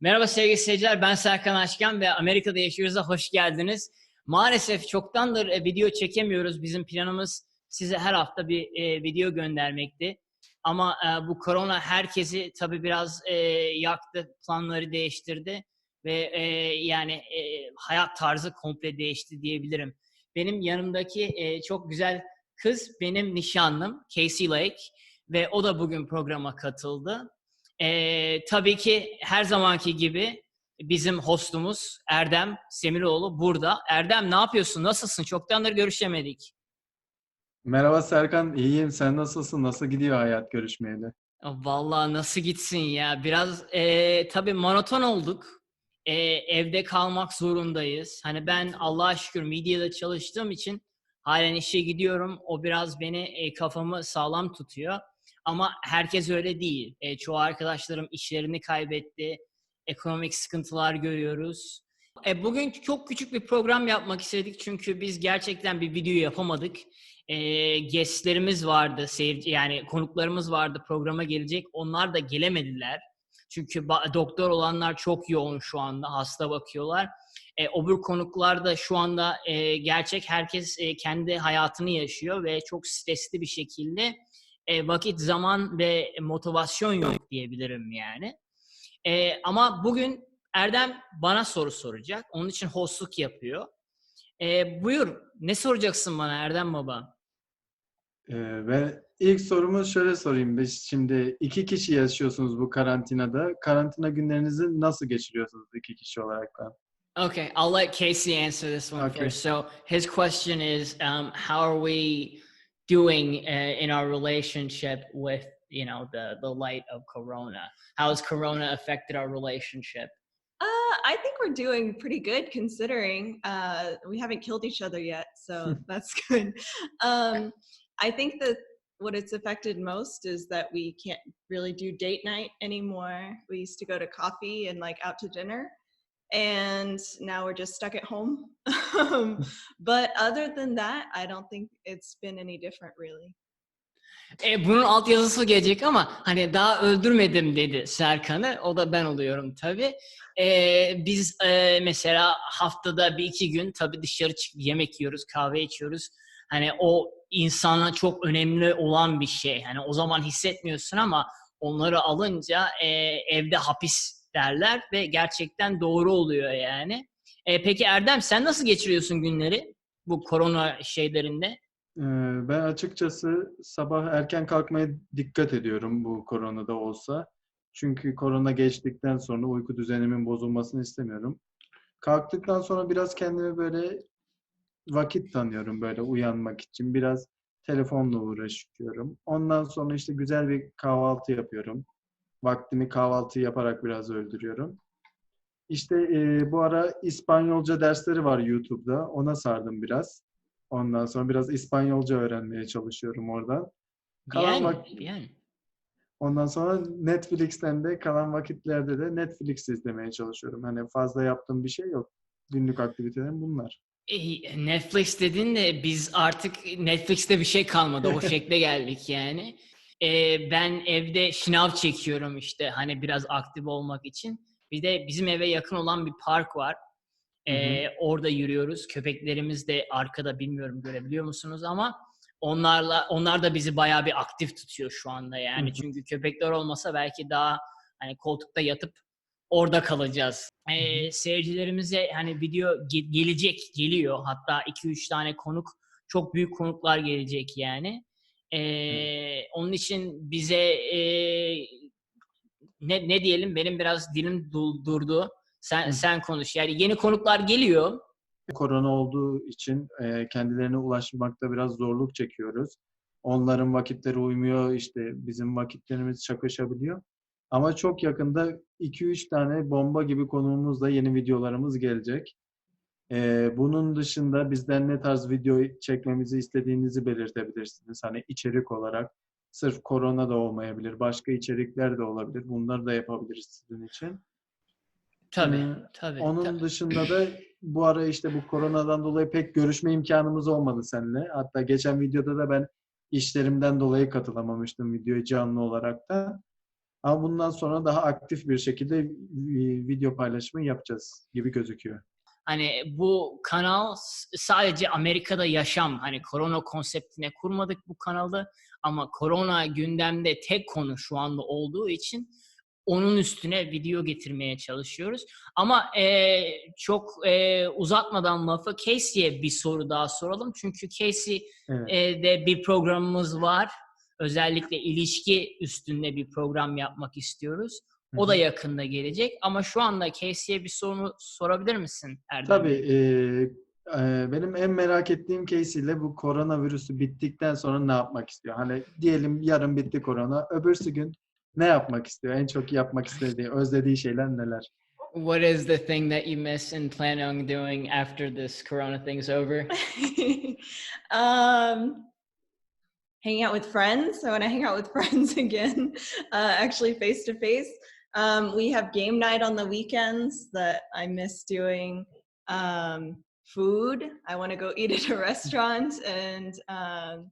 Merhaba sevgili seyirciler, ben Serkan Aşkan ve Amerika'da yaşıyoruz'a hoş geldiniz. Maalesef çoktandır e, video çekemiyoruz. Bizim planımız size her hafta bir e, video göndermekti. Ama e, bu korona herkesi tabii biraz yaktı, planları değiştirdi ve yani hayat tarzı komple değişti diyebilirim. Benim yanımdaki e, çok güzel kız benim nişanlım Casey Lake ve o da bugün programa katıldı. Ee, tabii ki her zamanki gibi bizim hostumuz Erdem Semiroğlu burada. Erdem ne yapıyorsun? Nasılsın? Çoktandır görüşemedik. Merhaba Serkan, iyiyim. Sen nasılsın? Nasıl gidiyor hayat görüşmeyeli? Vallahi nasıl gitsin ya? Biraz e, tabii monoton olduk. E, evde kalmak zorundayız. Hani ben Allah'a şükür medyada çalıştığım için halen işe gidiyorum. O biraz beni e, kafamı sağlam tutuyor. Ama herkes öyle değil. E, çoğu arkadaşlarım işlerini kaybetti. Ekonomik sıkıntılar görüyoruz. E, bugün çok küçük bir program yapmak istedik çünkü biz gerçekten bir video yapamadık. E, guestlerimiz vardı, seyirci yani konuklarımız vardı programa gelecek. Onlar da gelemediler. Çünkü doktor olanlar çok yoğun şu anda, hasta bakıyorlar. E, öbür konuklar da şu anda e, gerçek herkes e, kendi hayatını yaşıyor ve çok stresli bir şekilde e, vakit, zaman ve motivasyon yok diyebilirim yani. E, ama bugün Erdem bana soru soracak. Onun için hostluk yapıyor. E, buyur. Ne soracaksın bana Erdem baba? Ee, ve ilk sorumu şöyle sorayım. Biz şimdi iki kişi yaşıyorsunuz bu karantinada. Karantina günlerinizi nasıl geçiriyorsunuz iki kişi olarak? Okay, I'll let Casey answer this one Okay. first. So his question is, um, how are we doing uh, in our relationship with, you know, the the light of Corona? How has Corona affected our relationship? Uh, I think we're doing pretty good considering uh, we haven't killed each other yet, so that's good. Um, I think that what it's affected most is that we can't really do date night anymore. We used to go to coffee and like out to dinner, and now we're just stuck at home. Um, but other than that, I don't think it's been any different really. E, bunun altyazısı gelecek ama hani daha öldürmedim dedi Serkan'ı. O da ben oluyorum tabii. E, biz e, mesela haftada bir iki gün tabii dışarı çıkıp yemek yiyoruz, kahve içiyoruz. Hani o insana çok önemli olan bir şey. Hani o zaman hissetmiyorsun ama onları alınca e, evde hapis derler ve gerçekten doğru oluyor yani. E, peki Erdem sen nasıl geçiriyorsun günleri bu korona şeylerinde? Ee, ben açıkçası sabah erken kalkmaya dikkat ediyorum bu koronada olsa. Çünkü korona geçtikten sonra uyku düzenimin bozulmasını istemiyorum. Kalktıktan sonra biraz kendime böyle vakit tanıyorum böyle uyanmak için. Biraz telefonla uğraşıyorum. Ondan sonra işte güzel bir kahvaltı yapıyorum. Vaktimi kahvaltı yaparak biraz öldürüyorum. İşte e, bu ara İspanyolca dersleri var YouTube'da. Ona sardım biraz. Ondan sonra biraz İspanyolca öğrenmeye çalışıyorum oradan. Kalan Bien, vak- bien. Ondan sonra Netflix'ten de kalan vakitlerde de Netflix izlemeye çalışıyorum. Hani fazla yaptığım bir şey yok. Günlük aktivitelerim bunlar. E, Netflix dedin de biz artık Netflix'te bir şey kalmadı. O şekle geldik yani. E, ben evde şınav çekiyorum işte hani biraz aktif olmak için. Bir de bizim eve yakın olan bir park var. E, Orada yürüyoruz. Köpeklerimiz de arkada bilmiyorum görebiliyor musunuz ama onlarla onlar da bizi bayağı bir aktif tutuyor şu anda yani. Hı hı. Çünkü köpekler olmasa belki daha hani koltukta yatıp orada kalacağız. Ee, seyircilerimize hani video ge- gelecek, geliyor. Hatta 2-3 tane konuk, çok büyük konuklar gelecek yani. Ee, Onun için bize e, ne, ne diyelim benim biraz dilim du- durdu. Sen Hı. sen konuş. Yani yeni konuklar geliyor. Korona olduğu için e, kendilerine ulaşmakta biraz zorluk çekiyoruz. Onların vakitleri uymuyor, işte bizim vakitlerimiz çakışabiliyor. Ama çok yakında 2-3 tane bomba gibi konuğumuzla yeni videolarımız gelecek. E, bunun dışında bizden ne tarz video çekmemizi istediğinizi belirtebilirsiniz. Hani içerik olarak sırf korona da olmayabilir, başka içerikler de olabilir. Bunları da yapabiliriz sizin için. Tabii, Ee, tabii. Onun tabii. dışında da bu ara işte bu koronadan dolayı pek görüşme imkanımız olmadı seninle. Hatta geçen videoda da ben işlerimden dolayı katılamamıştım videoya canlı olarak da. Ama bundan sonra daha aktif bir şekilde e, video paylaşımı yapacağız gibi gözüküyor. Hani bu kanal sadece Amerika'da yaşam. Hani korona konseptine kurmadık bu kanalı. Ama korona gündemde tek konu şu anda olduğu için onun üstüne video getirmeye çalışıyoruz. Ama eee, çok eee, uzatmadan lafı Casey'e bir soru daha soralım. Çünkü Casey Evet. e, de bir programımız var. Özellikle ilişki üstünde bir program yapmak istiyoruz. O da yakında gelecek. Ama şu anda Casey'e bir soru sorabilir misin Erdem? Tabii. e, e, benim en merak ettiğim case ile bu koronavirüsü bittikten sonra ne yapmak istiyor? Hani diyelim yarın bitti korona. Öbürsü gün ne yapmak istiyor? En çok yapmak istediği, özlediği şeyler neler? What is the thing that you miss and plan on doing after this corona thing's over? um, hanging out with friends. I want to hang out with friends again, uh, actually face to face. We have game night on the weekends that I miss doing. Um, food. I want to go eat at a restaurant and um,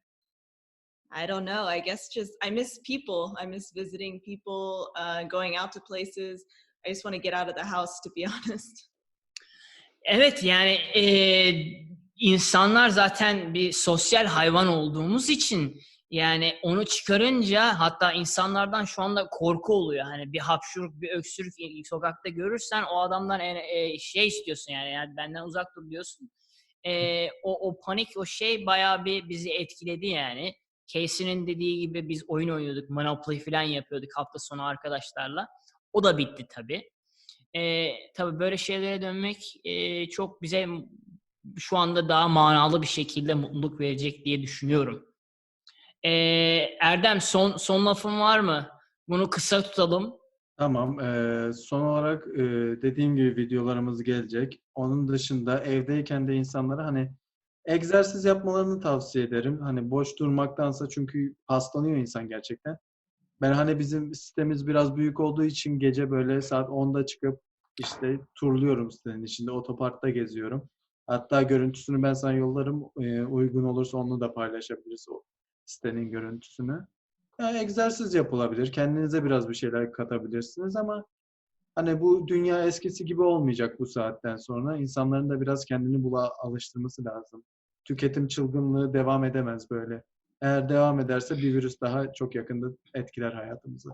I don't know. I guess just I miss people. I miss visiting people, uh, going out to places. I just want to get out of the house, to be honest. Evet yani e, insanlar zaten bir sosyal hayvan olduğumuz için yani onu çıkarınca hatta insanlardan şu anda korku oluyor. Hani bir hapşuruk, bir öksürük sokakta görürsen o adamdan e, şey istiyorsun yani, yani benden uzak dur diyorsun. E, o, o panik, o şey bayağı bir bizi etkiledi yani. Casey'nin dediği gibi biz oyun oynuyorduk, Monopoly falan yapıyorduk hafta sonu arkadaşlarla. O da bitti tabii. E, tabii böyle şeylere dönmek e, çok bize şu anda daha manalı bir şekilde mutluluk verecek diye düşünüyorum. E, Erdem son son lafın var mı? Bunu kısa tutalım. Tamam. e, son olarak e, dediğim gibi videolarımız gelecek. Onun dışında evdeyken de insanlara hani egzersiz yapmalarını tavsiye ederim. Hani boş durmaktansa çünkü hastalanıyor insan gerçekten. Ben hani bizim sitemiz biraz büyük olduğu için gece böyle saat 10'da çıkıp işte turluyorum sitenin içinde. Otoparkta geziyorum. Hatta görüntüsünü ben sana yollarım. E, uygun olursa onu da paylaşabiliriz o sitenin görüntüsünü. Yani egzersiz yapılabilir. Kendinize biraz bir şeyler katabilirsiniz ama hani bu dünya eskisi gibi olmayacak bu saatten sonra. İnsanların da biraz kendini buna alıştırması lazım. Tüketim çılgınlığı devam edemez böyle. Eğer devam ederse bir virüs daha çok yakında etkiler hayatımızı.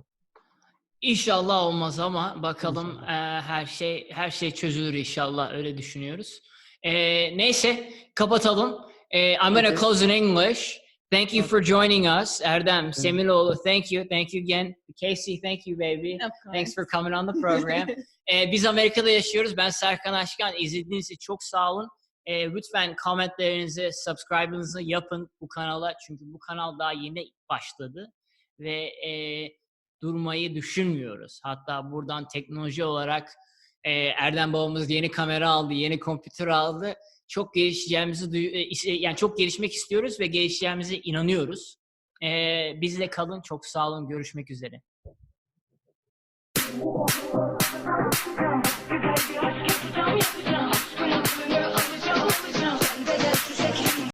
İnşallah olmaz ama bakalım İnşallah. e, her şey her şey çözülür inşallah öyle düşünüyoruz. E, neyse kapatalım. E, I'm gonna close in English. Thank you for joining us. Erdem Semiloğlu, thank you. Thank you again. Casey, thank you baby. Of Thanks for coming on the program. Ee, biz Amerika'da yaşıyoruz. Ben Serkan Aşkan. İzlediğiniz için çok sağ olun. Ee, lütfen komentlerinizi, subscribe'ınızı yapın bu kanala. Çünkü bu kanal daha yeni başladı. Ve e, durmayı düşünmüyoruz. Hatta buradan teknoloji olarak e, Erdem babamız yeni kamera aldı, yeni kompütür aldı. Çok gelişeceğimizi, e, is- yani çok gelişmek istiyoruz ve gelişeceğimize inanıyoruz. Ee, bizle kalın. Çok sağ olun. Görüşmek üzere.